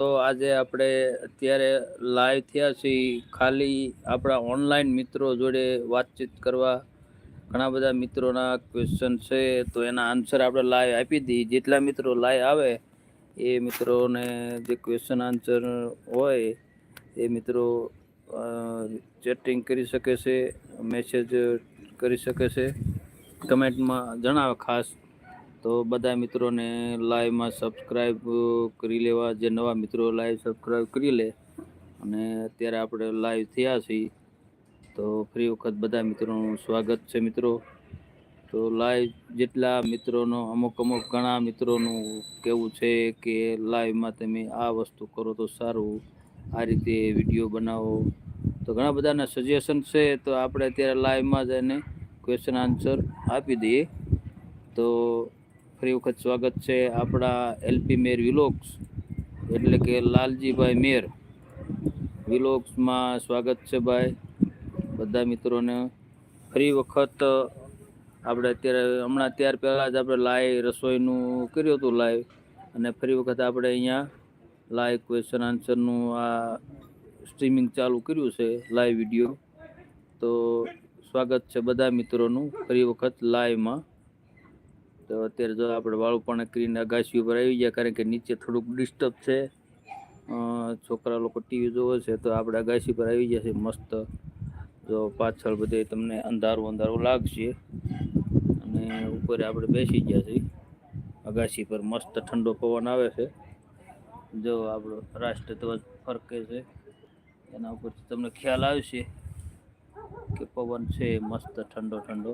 તો આજે આપણે અત્યારે લાઈવ થયા છીએ. ખાલી આપણા ઓનલાઈન મિત્રો જોડે વાતચીત કરવા ઘણા બધા મિત્રોના ક્વેશ્ચન છે. તો એના આન્સર આપણે લાઈવ આપી દઈએ. જેટલા મિત્રો લાઈવ આવે, એ મિત્રોને જે ક્વેશ્ચન આન્સર હોય, એ મિત્રો ચેટિંગ કરી શકે છે મેસેજ કરી શકે છે. કમેન્ટમાં જણાવે ખાસ. તો બધા મિત્રોને લાઈવમાં સબસ્ક્રાઈબ કરી લેવા, જે નવા મિત્રો લાઈવ સબસ્ક્રાઈબ કરી લે. અને અત્યારે આપણે લાઈવ થયા છીએ. તો ફરી વખત બધા મિત્રોનું સ્વાગત છે મિત્રો. તો લાઈવ જેટલા મિત્રોનો, અમુક અમુક ઘણા મિત્રોનું કેવું છે કે લાઈવમાં તમે આ વસ્તુ કરો તો સારું. આ રીતે વીડિયો બનાવો. તો ઘણા બધાના સજેશન છે, તો આપણે અત્યારે લાઈવમાં જ એને ક્વેશ્ચન આન્સર આપી દઈએ. તો ફરી વખત સ્વાગત છે આપણા એલપી મેર વિલોક્સ એટલે કે લાલજીભાઈ મેર વિલોક્સમાં સ્વાગત છે ભાઈ. બધા મિત્રોને ફરી વખત આપણે અત્યારે હમણાં ત્યાર પહેલાં જ આપણે લાઈવ રસોઈનું કર્યું હતું લાઈવ અને ફરી વખત આપણે અહીંયા લાઈવ ક્વેશ્ચન આન્સરનું આ સ્ટ્રીમિંગ ચાલુ કર્યું છે લાઈવ વીડિયો તો સ્વાગત છે બધા મિત્રોનું ફરી વખત લાઈવમાં તો અત્યારે જો આપણે વાળું પણ કરીને અગાસી ઉપર આવી ગયા, કારણ કે નીચે થોડુંક ડિસ્ટર્બ છે. છોકરા લોકો ટીવી જોવે છે, તો આપણે અગાસી પર આવી ગયા છે મસ્ત. જો પાછળ બધે તમને અંધારું અંધારું લાગશે. અને ઉપર આપણે બેસી ગયા છીએ. અગાસી પર મસ્ત ઠંડો પવન આવે છે. જો આપણો રાષ્ટ્રધ્વજ ફરકે છે. એના ઉપરથી તમને ખ્યાલ આવશે કે પવન છે મસ્ત ઠંડો ઠંડો.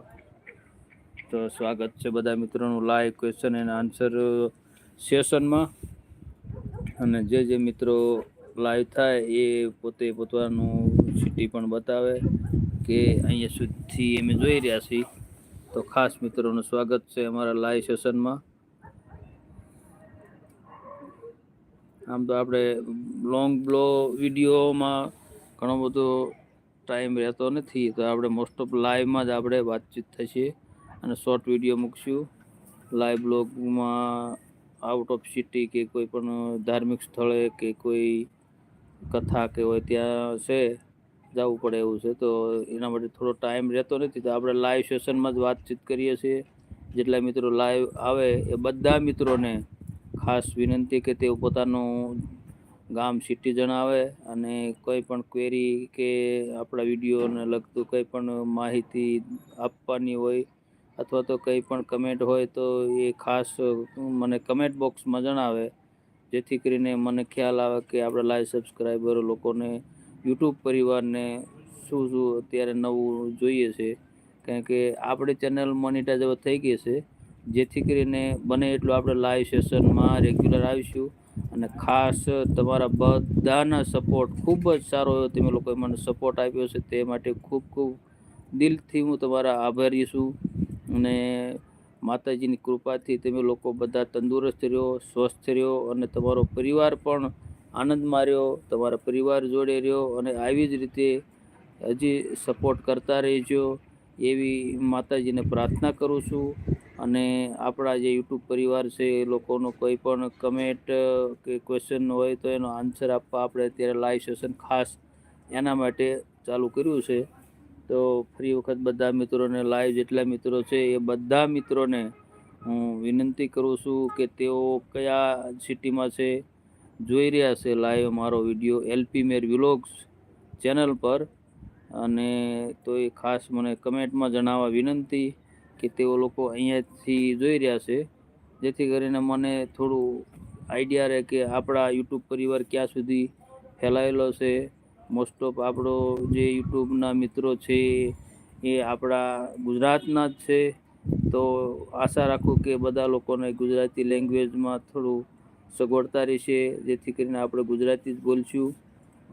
તો સ્વાગત છે બધા મિત્રોનું લાઈવ ક્વેશ્ચન એન્ડ આન્સર સેશનમાં અને જે જે મિત્રો લાઈવ થાય એ પોતે પોતાનું સિટી પણ બતાવે કે અહીંયા સુધી અમે જોઈ રહ્યા છીએ. તો ખાસ મિત્રોનું સ્વાગત છે અમારા લાઈવ સેશનમાં આમ તો આપણે લોંગ બ્લો વિડીયોમાં ઘણો બધો ટાઈમ રહેતો નથી, તો આપણે મોસ્ટ ઓફ લાઈવમાં જ આપણે વાતચીત થશે. અને શોર્ટ વીડિયો મૂકશું. લાઈવ બ્લોગમાં આઉટ ઓફ સિટી કે કોઈ પણ ધાર્મિક સ્થળે કે કોઈ કથા કે હોય ત્યાં છે, જવું પડે એવું છે. તો એના માટે થોડો ટાઈમ રહેતો નથી. તો આપણે લાઈવ સેશનમાં જ વાતચીત કરીએ છીએ. જેટલા મિત્રો લાઈવ આવે એ બધા મિત્રોને ખાસ વિનંતી કે તેઓ પોતાનું ગામ સિટી જણાવે અને કોઈ પણ ક્વેરી કે આપણા વિડીયોને લગતું કંઈ પણ માહિતી આપવાની હોય અથવા તો કંઈ પણ કમેન્ટ હોય તો એ ખાસ મને કમેન્ટ બોક્સમાં જણાવે. જેથી કરીને મને ખ્યાલ આવે કે આપણા લાઈવ સબસ્ક્રાઈબરો લોકોને યુટ્યુબ પરિવારને શું શું અત્યારે નવું જોઈએ છે. કારણ કે આપણી ચેનલ મોનિટાઈઝ હવે થઈ ગઈ છે. જેથી કરીને બને એટલું આપણે લાઈવ સેશનમાં રેગ્યુલર આવીશું. અને ખાસ તમારા બધાના સપોર્ટ ખૂબ જ સારો એવો તમે લોકોએ મને સપોર્ટ આપ્યો છે તે માટે ખૂબ ખૂબ દિલથી હું તમારા આભારી છું. અને માતાજીની કૃપાથી તમે લોકો બધા તંદુરસ્ત રહ્યો, સ્વસ્થ રહ્યો અને તમારો પરિવાર પણ આનંદમાં રહ્યો, તમારા પરિવાર જોડે રહ્યો અને આવી જ રીતે હજી સપોર્ટ કરતા રહેજો એવી માતાજીને પ્રાર્થના કરું છું. અને આપણા જે યુટ્યુબ પરિવાર છે એ લોકોનો કોઈ પણ કમેન્ટ કે ક્વેશ્ચન હોય તો એનો આન્સર આપવા આપણે અત્યારે લાઈવ સેશન ખાસ એના માટે ચાલુ કર્યું છે. તો ફરી વખત બધા મિત્રોને લાઈવ જેટલા મિત્રો છે એ બધા મિત્રોને હું વિનંતી કરું છું કે તેઓ કયા સિટીમાં છે, જોઈ રહ્યા છે લાઈવ મારો વીડિયો એલપી મેર વિલોગ્સ ચેનલ પર. અને તો એ ખાસ મને કમેન્ટમાં જણાવવા વિનંતી કે તેઓ લોકો અહીંયાથી જોઈ રહ્યા છે. જેથી કરીને મને થોડું આઈડિયા રહે કે આપણા યુટ્યુબ પરિવાર ક્યાં સુધી ફેલાયેલો છે મોસ્ટ ઓફ આપણો જે યુટ્યુબના મિત્રો છે, એ આપણા ગુજરાતના જ છે. તો આશા રાખું કે બધા લોકોને ગુજરાતી લેંગ્વેજમાં થોડું સગવડતા રહેશે, જેથી કરીને આપણે ગુજરાતી જ બોલશું.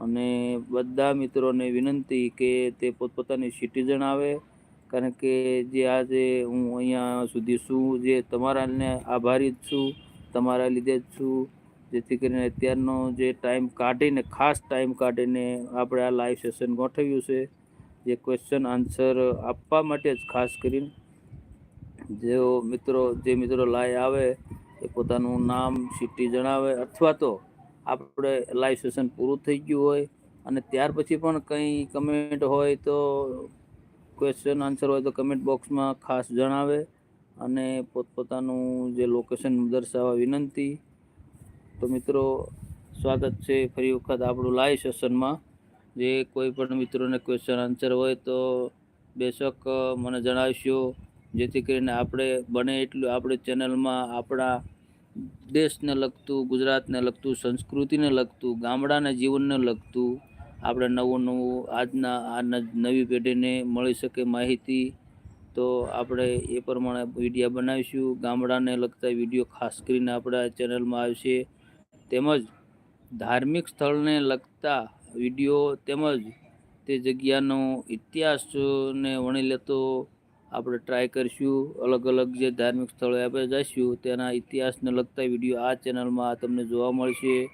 અને બધા મિત્રોને વિનંતી કે તે પોતપોતાની સિટીઝન આવે. કારણ કે જે આજે હું અહીંયા સુધી છું, જે તમારાને આભારી જ છું, તમારા લીધે જ છું. જેથી કરીને અત્યારનો જે ટાઈમ કાઢીને, ખાસ ટાઈમ કાઢીને આપણે આ લાઈવ સેશન ગોઠવ્યું છે. જે ક્વેશ્ચન આન્સર આપવા માટે જ ખાસ કરીને જેઓ મિત્રો, જે મિત્રો લાઈવ આવે, એ પોતાનું નામ સિટી જણાવે અથવા તો આપણે લાઈવ સેશન પૂરું થઈ ગયું હોય અને ત્યાર પછી પણ કંઈ કમેન્ટ હોય તો ક્વેશ્ચન આન્સર હોય તો કમેન્ટ બોક્સમાં ખાસ જણાવે અને પોતપોતાનું જે લોકેશન દર્શાવવા વિનંતી તો મિત્રો, સ્વાગત છે ફરી વખત આપણું લાઈવ સેશનમાં જે કોઈ પણ મિત્રોને ક્વેશ્ચન આન્સર હોય તો બેશક મને જણાવશો. જેથી કરીને આપણે બને એટલું આપણે ચેનલમાં આપણા દેશને લગતું, ગુજરાતને લગતું, સંસ્કૃતિને લગતું, ગામડાના જીવનને લગતું આપણે નવું નવું આજના આ નવી પેઢીને મળી શકે માહિતી. તો આપણે એ પ્રમાણે વિડીયા બનાવીશું. ગામડાને લગતા વીડિયો ખાસ કરીને આપણા ચેનલમાં આવશે. તેમજ ધાર્મિક સ્થળને લગતા વીડિયો તેમજ તે જગ્યાનો ઇતિહાસને વણી લેતો આપણે ટ્રાય કરીશું. અલગ અલગ જે ધાર્મિક સ્થળોએ આપણે જઈશું, તેના ઇતિહાસને લગતા વીડિયો આ ચેનલમાં તમને જોવા મળશે.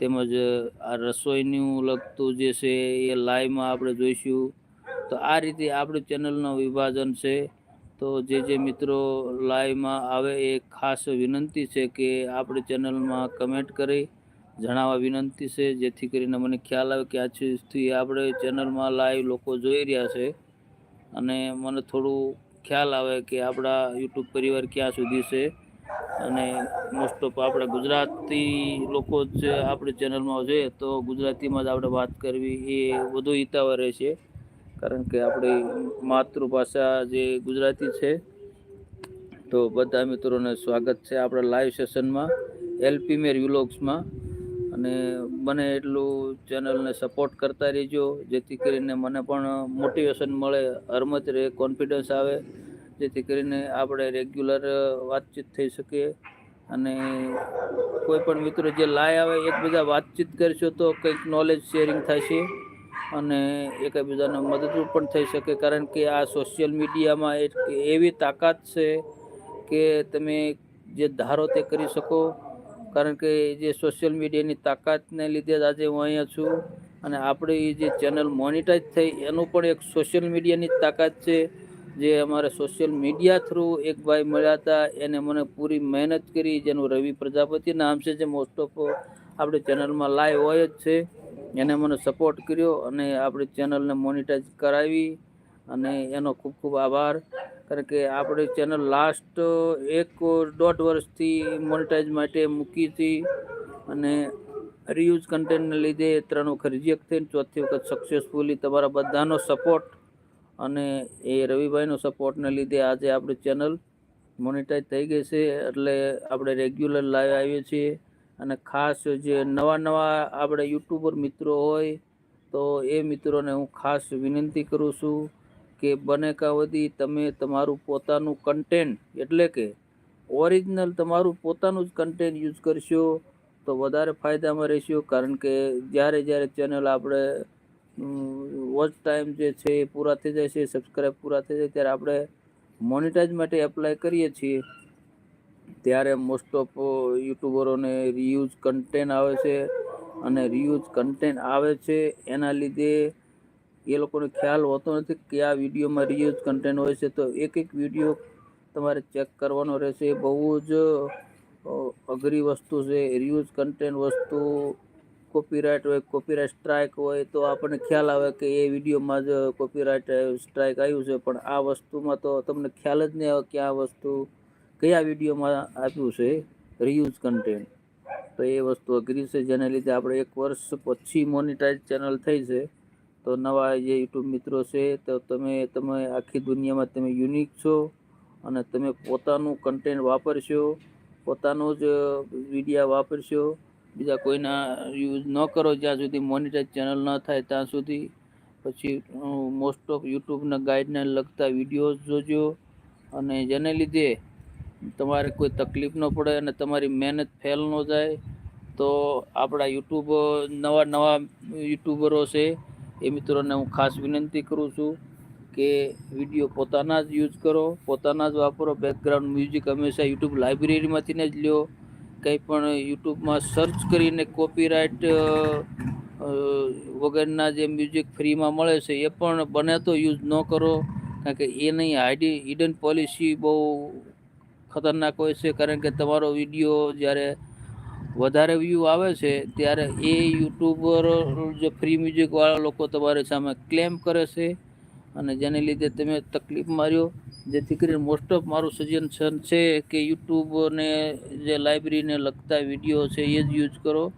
તેમજ આ રસોઈનું લગતું જે છે એ લાઈવમાં આપણે જોઈશું. તો આ રીતે આપણી ચેનલનું વિભાજન છે. તો જે જે મિત્રો લાઈવમાં આવે એ ખાસ વિનંતી છે કે આપણી ચેનલમાં કમેન્ટ કરી, જણાવવા વિનંતી છે, જેથી કરીને મને ખ્યાલ આવે કે આજથી આપણે ચેનલમાં લાઈવ લોકો જોઈ રહ્યા છે. અને મને થોડું ખ્યાલ આવે કે આપણા યુટ્યુબ પરિવાર ક્યાં સુધી છે. અને મોસ્ટ ઓફ આપણા ગુજરાતી લોકો જ આપણી ચેનલમાં જોઈએ તો ગુજરાતીમાં જ આપણે વાત કરવી એ વધુ હિતાવહ રહેશે. કારણ કે આપણી માતૃભાષા જે ગુજરાતી છે, તો બધા મિત્રોને સ્વાગત છે આપણા લાઈવ સેશનમાં એલપી મેર વ્લોગ્સમાં અને બને એટલું ચેનલને સપોર્ટ કરતા રહેજો, જેથી કરીને મને પણ મોટિવેશન મળે, હરમત રહે કોન્ફિડન્સ આવે, જેથી કરીને આપણે રેગ્યુલર વાતચીત થઈ શકીએ. અને કોઈ પણ મિત્રો જે લાય આવે, એકબીજા વાતચીત કરશો તો કંઈક નોલેજ શેરિંગ થશે અને એકબીજાને મદદરૂપ પણ થઈ શકે, કારણ કે આ સોશિયલ મીડિયામાં એક એવી તાકાત છે કે તમે જે ધારો તે કરી શકો. કારણ કે જે સોશિયલ મીડિયાની તાકાતને લીધે જ આજે હું અહીંયા છું અને આપણી જે ચેનલ મોનિટાઈઝ થઈ, એનું પણ એક સોશિયલ મીડિયાની તાકાત છે. જે અમારે સોશિયલ મીડિયા થ્રુ એક ભાઈ મળ્યા હતા, એને મને પૂરી મહેનત કરી, જેનું રવિ પ્રજાપતિ નામ છે જે મોસ્ટ ઓફ આપણી ચેનલમાં લાઈવ હોય જ છે. એને મને સપોર્ટ કર્યો અને આપણી ચેનલને મોનિટાઈઝ કરાવી અને એનો ખૂબ ખૂબ આભાર. કારણ કે આપણી ચેનલ લાસ્ટ એક દોઢ વર્ષથી મોનિટાઈઝ માટે મૂકી હતી અને રિયુઝ કન્ટેન્ટને લીધે ત્રણ વખત રિજેક્ટ થઈને ચોથી વખત સક્સેસફુલી તમારા બધાનો સપોર્ટ અને એ રવિભાઈનો સપોર્ટને લીધે આજે આપણી ચેનલ મોનિટાઈઝ થઈ ગઈ છે. એટલે આપણે રેગ્યુલર લાઈવ આવીએ છીએ. અને ખાસ જે નવા નવા આપણે યુટ્યુબર મિત્રો હોય, તો એ મિત્રોને હું ખાસ વિનંતી કરું છું કે બને કાં તમે તમારું પોતાનું કન્ટેન્ટ એટલે કે ઓરિજિનલ તમારું પોતાનું જ કન્ટેન્ટ યુઝ કરશો, તો વધારે ફાયદામાં રહેશો. કારણ કે જ્યારે જ્યારે ચેનલ આપણે વોચ ટાઈમ જે છે એ પૂરા થઈ જાય છે સબસ્ક્રાઈબ પૂરા થઈ જાય, ત્યારે આપણે મોનિટાઈઝ માટે એપ્લાય કરીએ છીએ. ત્યારે મોસ્ટ ઓફ યુટ્યુબરોને રિયુઝ કન્ટેન્ટ આવે છે અને રિયુઝ કન્ટેન્ટ આવે છે એના લીધે એ લોકોને ખ્યાલ હોતો નથી કે આ વિડીયોમાં રિયુઝ કન્ટેન્ટ હોય છે. તો એક એક વીડિયો તમારે ચેક કરવાનો રહેશે. બહુ જ અઘરી વસ્તુ છે. રિયુઝ કન્ટેન્ટ વસ્તુ કોપીરાઇટ હોય કોપીરાઇટ સ્ટ્રાઇક હોય તો આપણને ખ્યાલ આવે કે એ વિડીયોમાં જ કોપીરાઇટ સ્ટ્રાઇક આવ્યું છે. પણ આ વસ્તુમાં તો તમને ખ્યાલ જ નહીં આવે કે આ વસ્તુ કયા વિડીયોમાં આપ્યું છે? રિયુઝ કન્ટેન્ટ તો એ વસ્તુ અઘરી છે, જેને લીધે આપણે એક વર્ષ પછી મોનિટાઇઝ ચેનલ થઈ છે. તો નવા જે યુટ્યુબ મિત્રો છે, તો તમે તમે આખી દુનિયામાં તમે યુનિક છો અને તમે પોતાનું કન્ટેન્ટ વાપરશો, પોતાનું જ વિડીયા વાપરશો. બીજા કોઈના યુઝ ન કરો જ્યાં સુધી મોનિટાઇઝ ચેનલ ન થાય ત્યાં સુધી. પછી મોસ્ટ ઓફ યુટ્યુબના ગાઈડને લગતા વિડીયોઝ જોજો. અને જેને લીધે તમારે કોઈ તકલીફ ન પડે અને તમારી મહેનત ફેલ ન જાય, તો આપણા યુટ્યુબ, નવા નવા યુટ્યુબરો છે, એ મિત્રોને હું ખાસ વિનંતી કરું છું કે વીડિયો પોતાના જ યુઝ કરો, પોતાના જ વાપરો. બેકગ્રાઉન્ડ મ્યુઝિક હંમેશા યુટ્યુબ લાઇબ્રેરીમાંથીને જ લ્યો. કંઈ પણ યુટ્યુબમાં સર્ચ કરીને કોપીરાઇટ વગરના જે મ્યુઝિક ફ્રીમાં મળે છે, એ પણ બને તો યુઝ ન કરો. કારણ કે એની આઈડી હિડન પોલિસી બહુ ખતરનાક હોય છે. કારણ કે તમારો વીડિયો જ્યારે વધારે વ્યૂ આવે છે, ત્યારે એ યુટ્યુબર જે ફ્રી મ્યુઝિકવાળા લોકો તમારી સામે ક્લેમ કરે છે. અને જેને લીધે તમે તકલીફ માર્યો. જેથી કરીને મોસ્ટ ઓફ મારું સજેશન છે કે યુટ્યુબને જે લાઇબ્રેરીને લગતા વીડિયો છે, એ જ યુઝ કરો.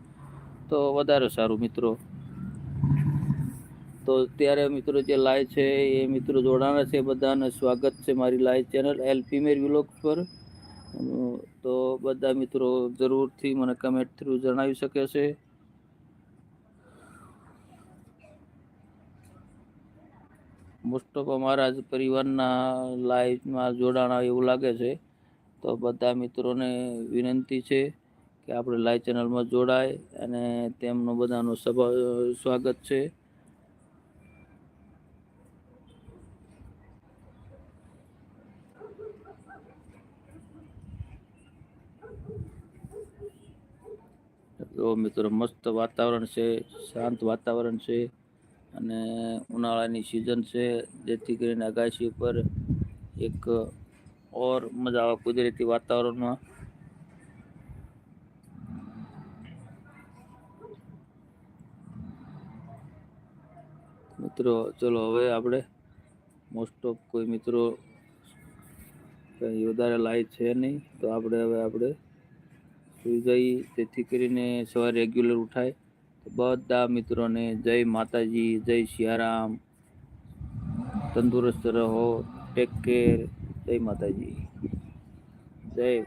તો વધારે સારું મિત્રો. તો ત્યારે મિત્રો જે લાઈવ છે, એ મિત્રો જોડાણા છે બધાને. સ્વાગત છે મારી લાઈવ ચેનલ એલ પીમેર વિલોગ પર. તો બધા મિત્રો જરૂરથી મને કમેન્ટ થ્રુ જણાવી શકે છે. મોસ્ટ ઓફ અમારા જ પરિવારના લાઈવમાં જોડાણ એવું લાગે છે. તો બધા મિત્રોને વિનંતી છે કે આપણે લાઈવ ચેનલમાં જોડાય અને તેમનું બધાનું સ્વાગત છે. તો મિત્રો મસ્ત વાતાવરણ છે, શાંત વાતાવરણ છે અને ઉનાળાની સિઝન છે. જેથી કરીને અગાશી ઉપર એક ઓર મજા આવે કુદરતી વાતાવરણમાં. મિત્રો, ચલો હવે આપણે મોસ્ટ ઓફ કોઈ મિત્રો કંઈ વધારે લાઈટ છે નહીં, તો આપણે હવે આપણે સુઈ ગઈ. જેથી કરીને સવારે રેગ્યુલર ઉઠાય. બધા મિત્રોને જય માતાજી, જય સિયારામ. તંદુરસ્ત રહો. ટેક કેર જય માતાજી. જય